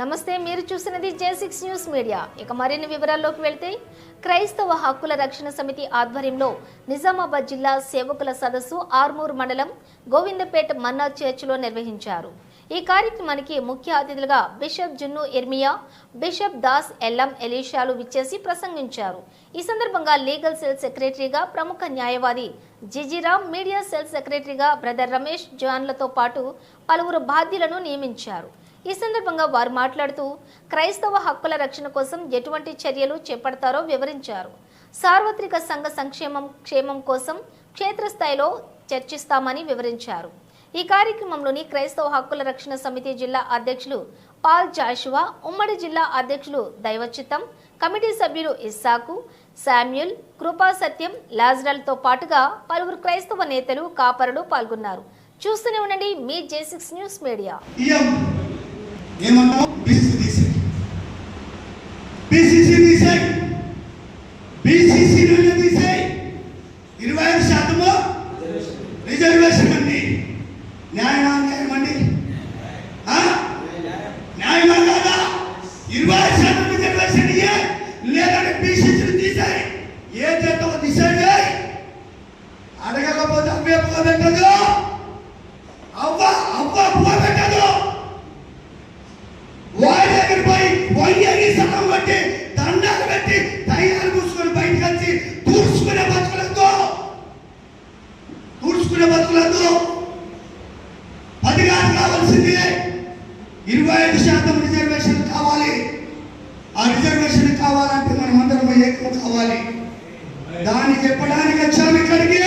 నమస్తే మీరు చూసినది జే సిక్స్ న్యూస్ మీడియా. ఇక మరిన్ని వివరాల్లోకి వెళ్తే క్రైస్తవ హక్కుల రక్షణ సమితి ఆధ్వర్యంలో నిజామాబాద్ జిల్లా సేవకుల సదస్సు ఆర్మూర్ మండలం గోవిందపేట మన్నా చర్చిలో నిర్వహించారు. ఈ కార్యక్రమానికి ముఖ్య అతిథులుగా బిషప్ జున్ను ఎర్మియా బిషప్ దాస్ ఎల్లం ఎలీషాలు విచ్చేసి ప్రసంగించారు. ఈ సందర్భంగా లీగల్ సెల్ సెక్రటరీగా ప్రముఖ న్యాయవాది జిజిరామ్ మీడియా సెల్ సెక్రటరీగా బ్రదర్ రమేష్ జాన్లతో పాటు పలువురు బాధ్యులను నియమించారు. ఈ సందర్భంగా వారు మాట్లాడుతూ క్రైస్తవ హక్కుల రక్షణ కోసం ఎటువంటి చర్యలు చేపడతారో వివరించారు. సార్వత్రిక సంఘ సంక్షేమం క్షేమం కోసం క్షేత్రస్థాయిలో చర్చిస్తామని వివరించారు. ఈ కార్యక్రమంలోని క్రైస్తవ హక్కుల రక్షణ సమితి జిల్లా అధ్యక్షులు పాల్ జాషువా ఉమ్మడి జిల్లా అధ్యక్షులు దైవచిత్తం కమిటీ సభ్యులు ఇస్సాకు శామ్యుల్ కృపా సత్యం లాజరల్తో పాటుగా పలువురు క్రైస్తవ నేతలు కాపరులు పాల్గొన్నారు. చూస్తూనే ఉండండి మీ జే సిక్స్ న్యూస్ మీడియా. ఏమన్నాం బీసీసీ తీసేయి బీసీసీ తీసేయి బీసీసీ నుండి తీసేయి ఇరవై ఐదు శాతము రిజర్వేషన్ అండి. న్యాయమా న్యాయం అండి. ఆ? న్యాయమా కాదా ఇరవై ఐదు శాతం రిజర్వేషన్ ఇయ్యే. లేదంటే బీసీసీని తీసేయి ఏ చేత డిసైడ్ పోయి సగం కొట్టి దండాలు పెట్టి తయారు కూర్చుకొని బయటకు వచ్చి తూర్చుకునే బతుకులతో తూర్చుకునే బతుకులతో పదిగారు కావాల్సింది. ఇరవై ఐదు శాతం రిజర్వేషన్ కావాలి. ఆ రిజర్వేషన్ కావాలంటే మనం అందరం ఏకం కావాలి. దాన్ని చెప్పడానికి వచ్చాము ఇక్కడికి.